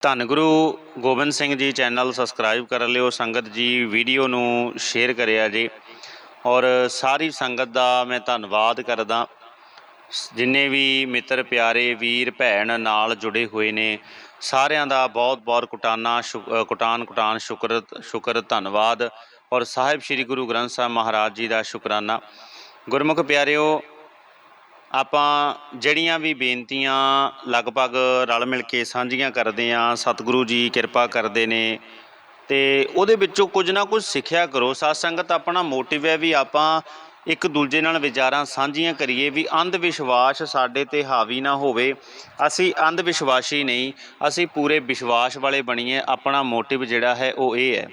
ਧੰਨ Guru Gobind Singh ji channel subscribe ਕਰ ਲਿਓ, ਸੰਗਤ ਜੀ ਵੀਡੀਓ ਨੂੰ ਸ਼ੇਅਰ ਕਰਿਆ ਜੀ। ਔਰ ਸਾਰੀ ਸੰਗਤ ਦਾ ਮੈਂ ਧੰਨਵਾਦ ਕਰਦਾ। ਜਿੰਨੇ ਵੀ ਮਿੱਤਰ, ਪਿਆਰੇ, ਵੀਰ, ਭੈਣ ਨਾਲ ਜੁੜੇ ਹੋਏ ਨੇ, ਸਾਰਿਆਂ ਦਾ ਬਹੁਤ ਬਹੁਤ ਕੁਟਾਨਾ ਸ਼ੁਕ- ਕੁਟਾਨ ਕੁਟਾਨ ਸ਼ੁਕਰ ਸ਼ੁਕਰ, ਧੰਨਵਾਦ। ਔਰ ਸਾਹਿਬ ਸ੍ਰੀ ਗੁਰੂ ਗ੍ਰੰਥ ਸਾਹਿਬ ਮਹਾਰਾਜ ਜੀ ਦਾ ਸ਼ੁਕਰਾਨਾ। ਗੁਰਮੁਖ ਪਿਆਰਿਓ ਆਪਾਂ ਜਿਹੜੀਆਂ ਵੀ ਬੇਨਤੀਆਂ ਲਗਭਗ ਰਲ ਮਿਲ ਕੇ ਸਾਂਝੀਆਂ ਕਰਦੇ ਆਂ ਸਤਿਗੁਰੂ ਜੀ ਕਿਰਪਾ ਕਰਦੇ ਨੇ, ਤੇ ਉਹਦੇ ਵਿੱਚੋਂ ਕੁਝ ਨਾ ਕੁਝ ਸਿੱਖਿਆ ਕਰੋ। ਸਾਧ ਸੰਗਤ ਆਪਣਾ ਮੋਟਿਵ ਹੈ ਵੀ ਆਪਾਂ ਇੱਕ ਦੂਜੇ ਨਾਲ ਵਿਚਾਰਾਂ ਸਾਂਝੀਆਂ ਕਰੀਏ ਵੀ ਅੰਧ ਵਿਸ਼ਵਾਸ ਸਾਡੇ ਤੇ ਹਾਵੀ ਨਾ ਹੋਵੇ। ਅਸੀਂ ਅੰਧ ਵਿਸ਼ਵਾਸੀ ਨਹੀਂ, ਅਸੀਂ ਪੂਰੇ ਵਿਸ਼ਵਾਸ ਵਾਲੇ ਬਣੀਏ, ਆਪਣਾ ਮੋਟਿਵ ਜਿਹੜਾ ਹੈ ਉਹ ਇਹ ਹੈ।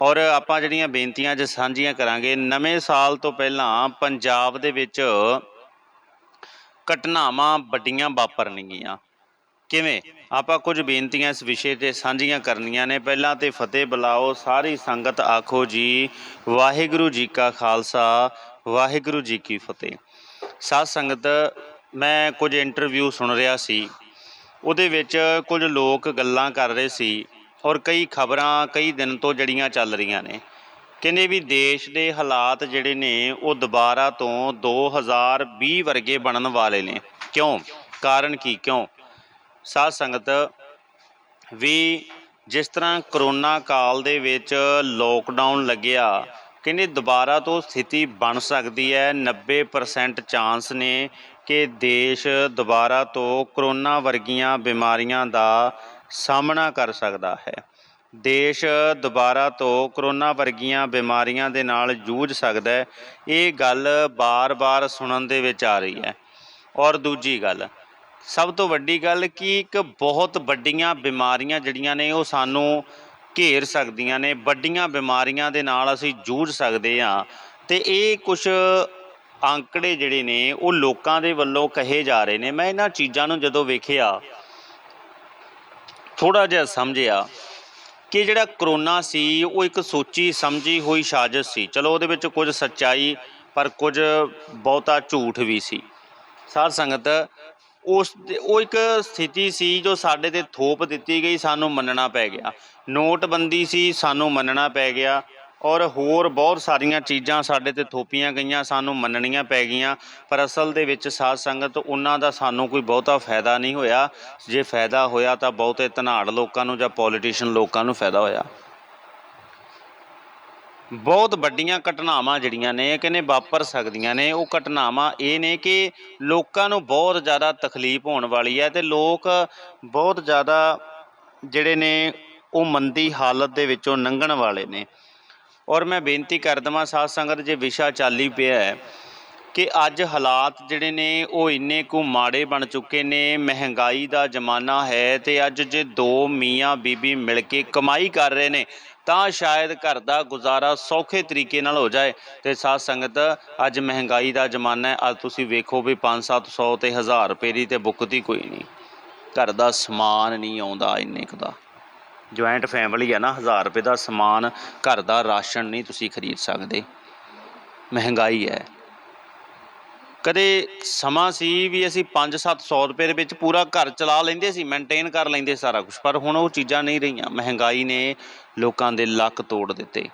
ਔਰ ਆਪਾਂ ਜਿਹੜੀਆਂ ਬੇਨਤੀਆਂ ਅੱਜ ਸਾਂਝੀਆਂ ਕਰਾਂਗੇ, ਨਵੇਂ ਸਾਲ ਤੋਂ ਪਹਿਲਾਂ ਪੰਜਾਬ ਦੇ ਵਿੱਚ ਘਟਨਾਵਾਂ ਵੱਡੀਆਂ ਵਾਪਰਨਗੀਆਂ। ਕਿਵੇਂ? ਆਪਾਂ ਕੁਝ ਬੇਨਤੀਆਂ ਇਸ ਵਿਸ਼ੇ ਤੇ ਸਾਂਝੀਆਂ ਕਰਨੀਆਂ ਨੇ। ਪਹਿਲਾਂ ਤੇ ਫਤਿਹ ਬੁਲਾਓ। ਸਾਰੀ ਸੰਗਤ ਆਖੋ ਜੀ, ਵਾਹਿਗੁਰੂ ਜੀ ਕਾ ਖਾਲਸਾ, ਵਾਹਿਗੁਰੂ ਜੀ ਕੀ ਫਤਿਹ। ਸਾਧ ਸੰਗਤ, ਮੈਂ ਕੁਝ ਇੰਟਰਵਿਊ ਸੁਣ ਰਿਹਾ ਸੀ। ਉਹਦੇ ਵਿੱਚ ਕੁਝ ਲੋਕ ਗੱਲਾਂ ਕਰ ਰਹੇ ਸੀ ਔਰ ਕਈ ਖਬਰਾਂ ਕਈ ਦਿਨ ਤੋਂ ਜੜੀਆਂ ਚੱਲ ਰਹੀਆਂ ਨੇ। ਕਹਿੰਦੇ ਵੀ ਦੇਸ਼ ਦੇ ਹਾਲਾਤ ਜਿਹੜੇ ਨੇ ਉਹ ਦੁਬਾਰਾ ਤੋਂ 2020 ਵਰਗੇ ਬਣਨ ਵਾਲੇ ਨੇ। ਕਿਉਂ? ਕਾਰਨ ਕੀ ਕਿਉਂ? ਸਾਧ ਸੰਗਤ, ਵੀ ਜਿਸ ਤਰ੍ਹਾਂ ਕਰੋਨਾ ਕਾਲ ਦੇ ਵਿੱਚ ਲੋਕਡਾਊਨ ਲੱਗਿਆ ਕਹਿੰਦੇ ਦੁਬਾਰਾ ਤੋਂ ਸਥਿਤੀ ਬਣ ਸਕਦੀ ਹੈ? 90% ਚਾਂਸ ਨੇ ਕਿ ਦੇਸ਼ ਦੁਬਾਰਾ ਤੋਂ ਕਰੋਨਾ ਵਰਗੀਆਂ ਬਿਮਾਰੀਆਂ ਦਾ ਸਾਹਮਣਾ ਕਰ ਸਕਦਾ ਹੈ। ਦੇਸ਼ ਦੁਬਾਰਾ ਤੋਂ ਕਰੋਨਾ ਵਰਗੀਆਂ ਬਿਮਾਰੀਆਂ ਦੇ ਨਾਲ ਜੂਝ ਸਕਦਾ ਹੈ, ਇਹ ਗੱਲ ਬਾਰ-ਬਾਰ ਸੁਣਨ ਦੇ ਵਿੱਚ ਆ ਰਹੀ ਹੈ। ਔਰ ਦੂਜੀ ਗੱਲ, ਸਭ ਤੋਂ ਵੱਡੀ ਗੱਲ ਕਿ ਇੱਕ ਬਹੁਤ ਵੱਡੀਆਂ ਬਿਮਾਰੀਆਂ ਜਿਹੜੀਆਂ ਨੇ ਉਹ ਸਾਨੂੰ ਘੇਰ ਸਕਦੀਆਂ ਨੇ, ਵੱਡੀਆਂ ਬਿਮਾਰੀਆਂ ਦੇ ਨਾਲ ਅਸੀਂ ਜੂਝ ਸਕਦੇ ਹਾਂ ਤੇ ਇਹ ਕੁਝ ਅੰਕੜੇ ਜਿਹੜੇ ਨੇ ਉਹ ਲੋਕਾਂ ਦੇ ਵੱਲੋਂ ਕਹੇ ਜਾ ਰਹੇ ਨੇ। ਮੈਂ ਇਹਨਾਂ ਚੀਜ਼ਾਂ ਨੂੰ ਜਦੋਂ ਵੇਖਿਆ ਥੋੜਾ ਜਿਹਾ ਸਮਝਿਆ ਕਿ ਜਿਹੜਾ ਕਰੋਨਾ ਸੀ, ਉਹ ਇੱਕ ਸੋਚੀ ਸਮਝੀ ਹੋਈ ਸਾਜ਼ਿਸ਼ ਸੀ। ਚਲੋ, ਉਹਦੇ ਵਿੱਚ ਕੁਝ ਸੱਚਾਈ, ਪਰ ਕੁਝ ਬਹੁਤਾ ਝੂਠ ਵੀ ਸੀ। ਸਾਧ ਸੰਗਤ, ਉਸ ਉਹ ਇੱਕ ਸਥਿਤੀ ਸੀ ਜੋ ਸਾਡੇ ਤੇ ਥੋਪ ਦਿੱਤੀ ਗਈ, ਸਾਨੂੰ ਮੰਨਣਾ ਪੈ ਗਿਆ। ਨੋਟਬੰਦੀ ਸੀ, ਸਾਨੂੰ ਮੰਨਣਾ ਪੈ ਗਿਆ। ਔਰ ਹੋਰ ਬਹੁਤ ਸਾਰੀਆਂ ਚੀਜ਼ਾਂ ਸਾਡੇ ਤੇ ਥੋਪੀਆਂ ਗਈਆਂ, ਸਾਨੂੰ ਮੰਨਣੀਆਂ ਪੈ ਗਈਆਂ। ਪਰ ਅਸਲ ਦੇ ਵਿੱਚ ਸਾਧ ਸੰਗਤ ਉਹਨਾਂ ਦਾ ਸਾਨੂੰ ਕੋਈ ਬਹੁਤਾ ਫਾਇਦਾ ਨਹੀਂ ਹੋਇਆ। ਜੇ ਫਾਇਦਾ ਹੋਇਆ ਤਾਂ ਬਹੁਤੇ ਧਨਾੜ ਲੋਕਾਂ ਨੂੰ ਜਾਂ ਪੋਲੀਟੀਸ਼ੀਅਨ ਲੋਕਾਂ ਨੂੰ ਫਾਇਦਾ ਹੋਇਆ। ਬਹੁਤ ਵੱਡੀਆਂ ਘਟਨਾਵਾਂ ਜਿਹੜੀਆਂ ਨੇ ਕਹਿੰਦੇ ਵਾਪਰ ਸਕਦੀਆਂ ਨੇ। ਉਹ ਘਟਨਾਵਾਂ ਇਹ ਨੇ ਕਿ ਲੋਕਾਂ ਨੂੰ ਬਹੁਤ ਜ਼ਿਆਦਾ ਤਕਲੀਫ ਹੋਣ ਵਾਲੀ ਹੈ ਤੇ ਲੋਕ ਬਹੁਤ ਜ਼ਿਆਦਾ ਜਿਹੜੇ ਨੇ, ਉਹ ਮੰਦੀ ਹਾਲਤ ਦੇ ਵਿੱਚੋਂ ਲੰਘਣ ਵਾਲੇ ਨੇ। ਔਰ ਮੈਂ ਬੇਨਤੀ ਕਰ ਦਵਾਂ, ਸਾਧ ਸੰਗਤ, ਜੇ ਵਿਸ਼ਾ ਚਾਲੀ ਪਿਆ ਹੈ ਕਿ ਅੱਜ ਹਾਲਾਤ ਜਿਹੜੇ ਨੇ, ਉਹ ਇੰਨੇ ਕੁ ਮਾੜੇ ਬਣ ਚੁੱਕੇ ਨੇ, ਮਹਿੰਗਾਈ ਦਾ ਜ਼ਮਾਨਾ ਹੈ ਤੇ ਅੱਜ ਜੇ ਦੋ ਮੀਆਂ ਬੀਬੀ ਮਿਲ ਕੇ ਕਮਾਈ ਕਰ ਰਹੇ ਨੇ, ਤਾਂ ਸ਼ਾਇਦ ਘਰ ਦਾ ਗੁਜ਼ਾਰਾ ਸੌਖੇ ਤਰੀਕੇ ਨਾਲ ਹੋ ਜਾਏ। ਤੇ ਸਾਧ ਸੰਗਤ, ਅੱਜ ਮਹਿੰਗਾਈ ਦਾ ਜ਼ਮਾਨਾ ਹੈ, ਅੱਜ ਤੁਸੀਂ ਵੇਖੋ ਵੀ 5-700 ਤੇ 1000 ਰੁਪਏ ਦੀ ਤੇ ਬੁੱਕਦੀ ਕੋਈ ਨਹੀਂ। ਘਰ ਦਾ ਸਮਾਨ ਨਹੀਂ ਆਉਂਦਾ ਇੰਨੇ ਕੁ ਦਾ। ਜੁਆਇੰਟ ਫੈਮਿਲੀ ਹੈ ਨਾ 1000 ਰੁਪਏ ਦਾ ਸਮਾਨ, ਘਰ ਦਾ ਰਾਸ਼ਨ ਨਹੀਂ ਤੁਸੀਂ ਖਰੀਦ ਸਕਦੇ। ਮਹਿੰਗਾਈ ਹੈ। ਕਦੇ ਸਮਾਂ ਸੀ ਵੀ ਅਸੀਂ 5-700 ਰੁਪਏ ਦੇ ਵਿੱਚ ਪੂਰਾ ਘਰ ਚਲਾ ਲੈਂਦੇ ਸੀ ਮੇਨਟੇਨ ਕਰ ਲੈਂਦੇ ਸਾਰਾ ਕੁਝ ਪਰ ਹੁਣ ਉਹ ਚੀਜ਼ਾਂ ਨਹੀਂ ਰਹੀਆਂ। ਮਹਿੰਗਾਈ ਨੇ ਲੋਕਾਂ ਦੇ ਲੱਕ ਤੋੜ ਦਿੱਤੇ।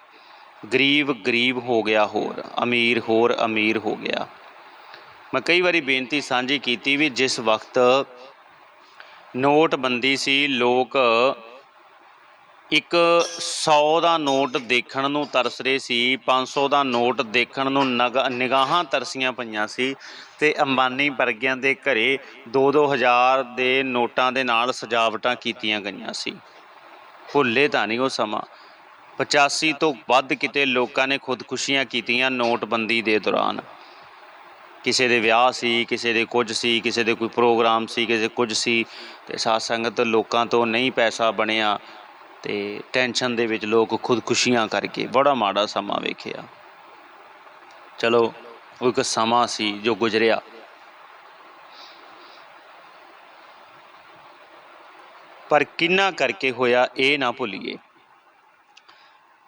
ਗਰੀਬ ਗਰੀਬ ਹੋ ਗਿਆ ਹੋਰ, ਅਮੀਰ ਹੋਰ ਅਮੀਰ ਹੋ ਗਿਆ। ਮੈਂ ਕਈ ਵਾਰੀ ਬੇਨਤੀ ਸਾਂਝੀ ਕੀਤੀ ਵੀ ਜਿਸ ਵਕਤ ਨੋਟਬੰਦੀ ਸੀ, ਲੋਕ ਇੱਕ 100 ਦਾ ਨੋਟ ਦੇਖਣ ਨੂੰ ਤਰਸ ਰਹੇ ਸੀ 500 ਦਾ ਨੋਟ ਦੇਖਣ ਨੂੰ ਨਗ- ਨਿਗਾਹਾਂ ਤਰਸੀਆਂ ਪਈਆਂ ਸੀ ਤੇ ਅੰਬਾਨੀ ਵਰਗਿਆਂ ਦੇ ਘਰੇ 2-2 ਹਜ਼ਾਰ ਦੇ ਨੋਟਾਂ ਦੇ ਨਾਲ ਸਜਾਵਟਾਂ ਕੀਤੀਆਂ ਗਈਆਂ ਸੀ। ਭੁੱਲੇ ਤਾਂ ਨਹੀਂ ਉਹ ਸਮਾਂ। 85 ਤੋਂ ਵੱਧ ਕਿਤੇ ਲੋਕਾਂ ਨੇ ਖੁਦਕੁਸ਼ੀਆਂ ਕੀਤੀਆਂ ਨੋਟਬੰਦੀ ਦੇ ਦੌਰਾਨ। ਕਿਸੇ ਦੇ ਵਿਆਹ ਸੀ, ਕਿਸੇ ਦੇ ਕੁਝ ਸੀ, ਕਿਸੇ ਦੇ ਕੋਈ ਪ੍ਰੋਗਰਾਮ ਸੀ, ਕਿਸੇ ਕੁਝ ਸੀ ਤੇ ਸਾਧ ਸੰਗਤ ਲੋਕਾਂ ਤੋਂ ਨਹੀਂ ਪੈਸਾ ਬਣਿਆ। ਤੇ ਟੈਨਸ਼ਨ ਦੇ ਵਿੱਚ ਲੋਕ ਖੁਦਕੁਸ਼ੀਆਂ ਕਰਕੇ ਬੜਾ ਮਾੜਾ ਸਮਾਂ ਵੇਖਿਆ। ਚਲੋ, ਉਹ ਇੱਕ ਸਮਾਂ ਸੀ ਜੋ ਗੁਜ਼ਰਿਆ। ਪਰ ਕਿੰਨਾ ਕਰਕੇ ਹੋਇਆ ਇਹ ਨਾ ਭੁੱਲੀਏ।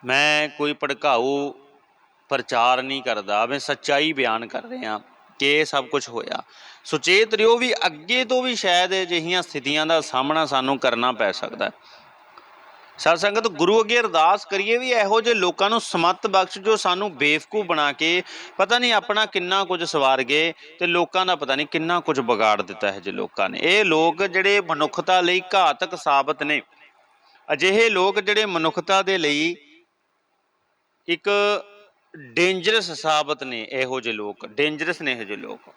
ਮੈਂ ਕੋਈ ਭੜਕਾਊ ਪ੍ਰਚਾਰ ਨਹੀਂ ਕਰਦਾ, ਮੈਂ ਸੱਚਾਈ ਬਿਆਨ ਕਰ ਰਿਹਾ ਕਿ ਇਹ ਸਭ ਕੁਝ ਹੋਇਆ। ਸੁਚੇਤ ਰਿਓ ਵੀ ਅੱਗੇ ਤੋਂ ਵੀ ਸ਼ਾਇਦ ਅਜਿਹੀਆਂ ਸਥਿਤੀਆਂ ਦਾ ਸਾਹਮਣਾ ਸਾਨੂੰ ਕਰਨਾ ਪੈ ਸਕਦਾ। ਹੈ ਸਾਧ ਸੰਗਤ, ਗੁਰੂ ਅੱਗੇ ਅਰਦਾਸ ਕਰੀਏ ਵੀ ਇਹੋ ਜਿਹੇ ਲੋਕਾਂ ਨੂੰ ਸਮਤ ਬਖਸ਼ ਜੋ ਸਾਨੂੰ ਬੇਵਕੂਫ ਬਣਾ ਕੇ ਪਤਾ ਨਹੀਂ ਆਪਣਾ ਕਿੰਨਾ ਕੁਝ ਸਵਾਰ ਗਏ ਤੇ ਲੋਕਾਂ ਦਾ ਪਤਾ ਨਹੀਂ ਕਿੰਨਾ ਕੁਝ ਵਿਗਾੜ ਦਿੱਤਾ ਹੈ ਜੇ ਲੋਕਾਂ ਨੇ। ਇਹ ਲੋਕ ਜਿਹੜੇ ਮਨੁੱਖਤਾ ਲਈ ਘਾਤਕ ਸਾਬਤ ਨੇ। ਅਜਿਹੇ ਲੋਕ ਜਿਹੜੇ ਮਨੁੱਖਤਾ ਦੇ ਲਈ ਇੱਕ ਡੇਂਜਰਸ ਸਾਬਤ ਨੇ ਇਹੋ ਜਿਹੇ ਲੋਕ ਡੇਂਜਰਸ ਨੇ ਇਹੋ ਜਿਹੇ ਲੋਕ।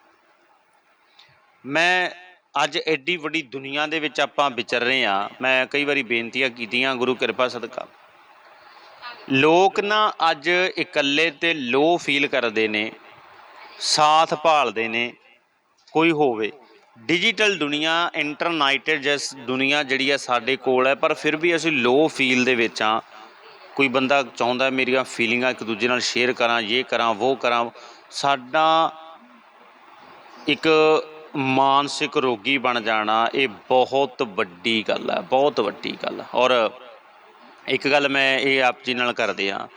ਮੈਂ ਅੱਜ ਐਡੀ ਵੱਡੀ ਦੁਨੀਆ ਦੇ ਵਿੱਚ ਆਪਾਂ ਵਿਚਰ ਰਹੇ ਆ ਮੈਂ ਕਈ ਵਾਰੀ ਬੇਨਤੀਆਂ ਕੀਤੀਆਂ, ਗੁਰੂ ਕਿਰਪਾ ਸਦਕਾ। ਲੋਕ ਨਾ ਅੱਜ ਇਕੱਲੇ ਤੇ ਲੋ ਫੀਲ ਕਰਦੇ ਨੇ, ਸਾਥ ਭਾਲਦੇ ਨੇ, ਕੋਈ ਹੋਵੇ। ਡਿਜੀਟਲ ਦੁਨੀਆ ਇੰਟਰਨੈਟਡ ਜਿਸ ਦੁਨੀਆ ਜਿਹੜੀ ਆ ਸਾਡੇ ਕੋਲ ਹੈ, ਪਰ ਫਿਰ ਵੀ ਅਸੀਂ ਲੋ ਫੀਲ ਦੇ ਵਿੱਚ ਆ ਕੋਈ ਬੰਦਾ ਚਾਹੁੰਦਾ ਮੇਰੀਆਂ ਫੀਲਿੰਗਾਂ ਇੱਕ ਦੂਜੇ ਨਾਲ ਸ਼ੇਅਰ ਕਰਾਂ ਇਹ ਕਰਾਂ ਉਹ ਕਰਾਂ। ਸਾਡਾ ਇੱਕ ਮਾਨਸਿਕ ਰੋਗੀ ਬਣ ਜਾਣਾ ਇਹ ਬਹੁਤ ਵੱਡੀ ਗੱਲ ਹੈ ਬਹੁਤ ਵੱਡੀ ਗੱਲ। ਔਰ ਇੱਕ ਗੱਲ ਮੈਂ ਇਹ ਆਪ ਜੀ ਨਾਲ ਕਰਦੇ ਆ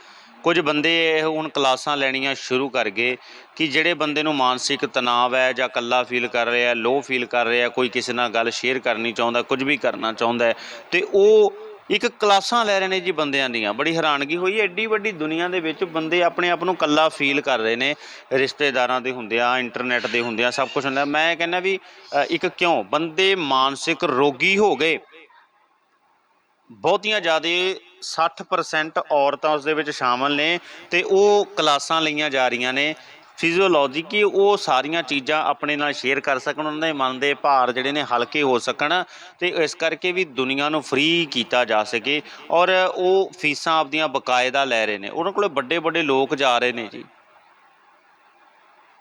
ਕੁਝ ਬੰਦੇ ਇਹ ਹੁਣ ਕਲਾਸਾਂ ਲੈਣੀਆਂ ਸ਼ੁਰੂ ਕਰ ਗਏ ਕਿ ਜਿਹੜੇ ਬੰਦੇ ਨੂੰ ਮਾਨਸਿਕ ਤਣਾਅ ਹੈ ਜਾਂ ਇਕੱਲਾ ਫੀਲ ਕਰ ਰਿਹਾ ਲੋ ਫੀਲ ਕਰ ਰਿਹਾ ਕੋਈ ਕਿਸੇ ਨਾਲ ਗੱਲ ਸ਼ੇਅਰ ਕਰਨੀ ਚਾਹੁੰਦਾ ਕੁਝ ਵੀ ਕਰਨਾ ਚਾਹੁੰਦਾ ਹੈ, ਤੇ ਉਹ ਇੱਕ ਕਲਾਸਾਂ ਲੈ ਰਹੇ ਨੇ ਜੀ ਬੰਦਿਆਂ ਦੀਆਂ। ਬੜੀ ਹੈਰਾਨਗੀ ਹੋਈ ਐਡੀ ਵੱਡੀ ਦੁਨੀਆ ਦੇ ਵਿੱਚ ਬੰਦੇ ਆਪਣੇ ਆਪ ਨੂੰ ਇਕੱਲਾ ਫੀਲ ਕਰ ਰਹੇ ਨੇ। ਰਿਸ਼ਤੇਦਾਰਾਂ ਦੇ ਹੁੰਦਿਆਂ ਇੰਟਰਨੈਟ ਦੇ ਹੁੰਦਿਆਂ ਸਭ ਕੁਝ ਹੁੰਦਾ। ਮੈਂ ਕਹਿੰਦਾ ਵੀ ਇੱਕ ਕਿਉਂ? ਬੰਦੇ ਮਾਨਸਿਕ ਰੋਗੀ ਹੋ ਗਏ। ਬਹੁਤੀਆਂ ਜ਼ਿਆਦਾ 60% ਔਰਤਾਂ ਉਸ ਦੇ ਵਿੱਚ ਸ਼ਾਮਲ ਨੇ ਤੇ ਉਹ ਕਲਾਸਾਂ ਲਈਆਂ ਜਾ ਰਹੀਆਂ ਨੇ। ਫਿਜ਼ੀਓਲੋਜੀ ਕਿ ਉਹ ਸਾਰੀਆਂ ਚੀਜ਼ਾਂ ਆਪਣੇ ਨਾਲ ਸ਼ੇਅਰ ਕਰ ਸਕਣ, ਉਹਨਾਂ ਦੇ ਮਨ ਦੇ ਭਾਰ ਜਿਹੜੇ ਨੇ ਹਲਕੇ ਹੋ ਸਕਣ ਤੇ ਇਸ ਕਰਕੇ ਵੀ ਦੁਨੀਆ ਨੂੰ ਫ੍ਰੀ ਕੀਤਾ ਜਾ ਸਕੇ ਔਰ ਉਹ ਫੀਸਾਂ ਆਪਦੀਆਂ ਬਕਾਇਦਾ ਲੈ ਰਹੇ ਨੇ। ਉਹਨਾਂ ਕੋਲੇ ਵੱਡੇ ਵੱਡੇ ਲੋਕ ਜਾ ਰਹੇ ਨੇ ਜੀ।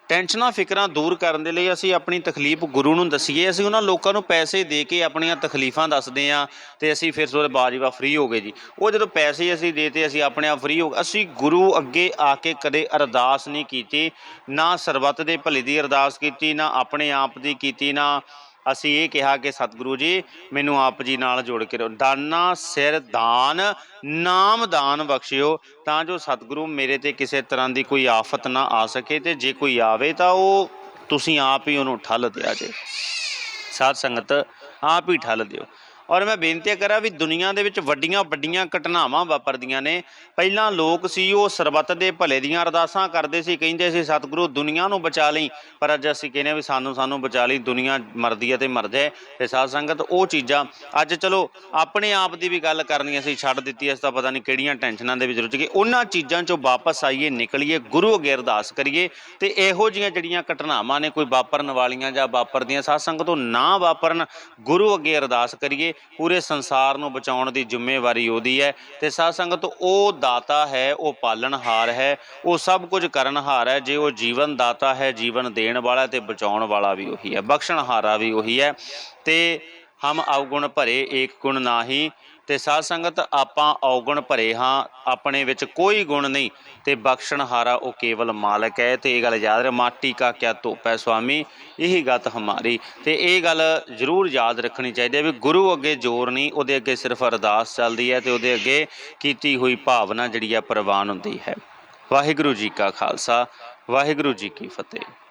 ਟੈਨਸ਼ਨਾਂ, ਫਿਕਰਾਂ ਦੂਰ ਕਰਨ ਦੇ ਲਈ ਅਸੀਂ ਆਪਣੀ ਤਕਲੀਫ ਗੁਰੂ ਨੂੰ ਦਸੀਏ। ਅਸੀਂ ਉਹਨਾਂ ਲੋਕਾਂ ਨੂੰ ਪੈਸੇ ਦੇ ਕੇ ਆਪਣੀਆਂ ਤਕਲੀਫਾਂ ਦੱਸਦੇ ਆ ਤੇ ਅਸੀਂ ਫਿਰ ਸੋਰੇ ਬਾਜਵਾ ਫ੍ਰੀ ਹੋ ਗਏ ਜੀ। ਉਹ ਜਦੋਂ ਪੈਸੇ ਅਸੀਂ ਦੇਤੇ, ਅਸੀਂ ਆਪਣੇ ਆਪ ਫ੍ਰੀ ਹੋ ਗਏ। ਅਸੀਂ ਗੁਰੂ ਅੱਗੇ ਆ ਕੇ ਕਦੇ ਅਰਦਾਸ ਨਹੀਂ ਕੀਤੀ, ਨਾ ਸਰਬੱਤ ਦੇ ਭਲੇ ਦੀ ਅਰਦਾਸ ਕੀਤੀ, ਨਾ ਆਪਣੇ ਆਪ ਦੀ ਕੀਤੀ, ਨਾ ਅਸੀਂ ਇਹ ਕਿਹਾ ਕਿ ਸਤਿਗੁਰੂ ਜੀ, ਮੈਨੂੰ ਆਪ ਜੀ ਨਾਲ ਜੋੜ ਕੇ ਰਹੋ। ਦਾਨਾ, ਸਿਰ, ਦਾਨ, ਨਾਮ ਦਾਨ ਬਖਸ਼ਿਓ, ਤਾਂ ਜੋ ਸਤਿਗੁਰੂ ਮੇਰੇ ਤੇ ਕਿਸੇ ਤਰ੍ਹਾਂ ਦੀ ਕੋਈ ਆਫਤ ਨਾ ਆ ਸਕੇ ਤੇ ਜੇ ਕੋਈ ਆਵੇ ਤਾਂ ਉਹ ਤੁਸੀਂ ਆਪ ਹੀ ਉਹਨੂੰ ਠੱਲ ਦਿਆ ਜੇ। ਸਾਧ ਸੰਗਤ, ਆਪ ਹੀ ਠੱਲ ਦਿਓ। ਔਰ ਮੈਂ ਬੇਨਤੀ ਕਰਾਂ ਵੀ ਦੁਨੀਆ ਦੇ ਵਿੱਚ ਵੱਡੀਆਂ ਵੱਡੀਆਂ ਘਟਨਾਵਾਂ ਵਾਪਰਦੀਆਂ ਨੇ। ਪਹਿਲਾਂ ਲੋਕ ਸੀ, ਉਹ ਸਰਬੱਤ ਦੇ ਭਲੇ ਦੀਆਂ ਅਰਦਾਸਾਂ ਕਰਦੇ ਸੀ, ਕਹਿੰਦੇ ਸੀ, ਸਤਿਗੁਰੂ, ਦੁਨੀਆ ਨੂੰ ਬਚਾ ਲਈ। ਪਰ ਅੱਜ ਅਸੀਂ ਕਹਿੰਦੇ ਹਾਂ ਵੀ ਸਾਨੂੰ ਸਾਨੂੰ ਬਚਾ ਲਈ, ਦੁਨੀਆ ਮਰਦੀ ਹੈ ਤੇ ਮਰ ਜਾਏ। ਤੇ ਸਾਧ ਸੰਗਤ, ਉਹ ਚੀਜ਼ਾਂ ਅੱਜ ਚਲੋ ਆਪਣੇ ਆਪ ਦੀ ਵੀ ਗੱਲ ਕਰਨੀ ਅਸੀਂ ਛੱਡ ਦਿੱਤੀ ਇਸ ਤਾਂ ਪਤਾ ਨਹੀਂ ਕਿਹੜੀਆਂ ਟੈਨਸ਼ਨਾਂ ਦੇ ਵਿੱਚ ਰੁੱਝ ਗਏ। ਉਹਨਾਂ ਚੀਜ਼ਾਂ ਚੋਂ ਵਾਪਸ ਆਈਏ, ਨਿਕਲੀਏ, ਗੁਰੂ ਅੱਗੇ ਅਰਦਾਸ ਕਰੀਏ, ਤੇ ਇਹੋ ਜਿਹੀਆਂ ਜਿਹੜੀਆਂ ਘਟਨਾਵਾਂ ਨੇ, ਕੋਈ ਵਾਪਰਨ ਵਾਲੀਆਂ ਜਾਂ ਵਾਪਰਦੀਆਂ, ਸਾਧ ਸੰਗਤ, ਉਹ ਨਾ ਵਾਪਰਨ, ਗੁਰੂ ਅੱਗੇ ਅਰਦਾਸ ਕਰੀਏ। ਪੂਰੇ ਸੰਸਾਰ ਨੂੰ ਬਚਾਉਣ ਦੀ ਜ਼ਿੰਮੇਵਾਰੀ ਉਹਦੀ ਹੈ ਤੇ ਸਾਧ ਸੰਗਤ, ਉਹ ਦਾਤਾ ਹੈ, ਉਹ ਪਾਲਣਹਾਰ ਹੈ, ਉਹ ਸਭ ਕੁਝ ਕਰਨਹਾਰ ਹੈ, ਜੇ ਉਹ ਜੀਵਨ ਦਾਤਾ ਹੈ, ਜੀਵਨ ਦੇਣ ਵਾਲਾ ਤੇ ਬਚਾਉਣ ਵਾਲਾ ਵੀ ਉਹੀ ਹੈ, ਬਖਸ਼ਣਹਾਰਾ ਵੀ ਉਹੀ ਹੈ ਤੇ ਹਮ ਅਵਗੁਣ ਭਰੇ ਏਕ ਗੁਣ ਨਾਹੀ ਤੇ ਸਾਧ ਸੰਗਤ, ਆਪਾਂ ਔਗਣ ਭਰੇ ਹਾਂ, ਆਪਣੇ ਵਿੱਚ ਕੋਈ ਗੁਣ ਨਹੀਂ, ਤੇ ਬਖਸ਼ਣਹਾਰਾ ਉਹ ਕੇਵਲ ਮਾਲਕ ਹੈ। ਤੇ ਇਹ ਗੱਲ ਯਾਦ ਰੱਖ, ਮਾਟੀ ਕਾ ਕਿਆ ਧੋਪੈ ਸੁਆਮੀ, ਇਹੀ ਗਤ ਹਮਾਰੀ। ਤੇ ਇਹ ਗੱਲ ਜ਼ਰੂਰ ਯਾਦ ਰੱਖਣੀ ਚਾਹੀਦੀ ਹੈ ਵੀ ਗੁਰੂ ਅੱਗੇ ਜ਼ੋਰ ਨਹੀਂ, ਉਹਦੇ ਅੱਗੇ ਸਿਰਫ ਅਰਦਾਸ ਚੱਲਦੀ ਹੈ ਤੇ ਉਹਦੇ ਅੱਗੇ ਕੀਤੀ ਹੋਈ ਭਾਵਨਾ ਜਿਹੜੀ ਆ ਪ੍ਰਵਾਨ ਹੁੰਦੀ ਹੈ। ਵਾਹਿਗੁਰੂ ਜੀ ਕਾ ਖਾਲਸਾ, ਵਾਹਿਗੁਰੂ ਜੀ ਕੀ ਫਤਿਹ।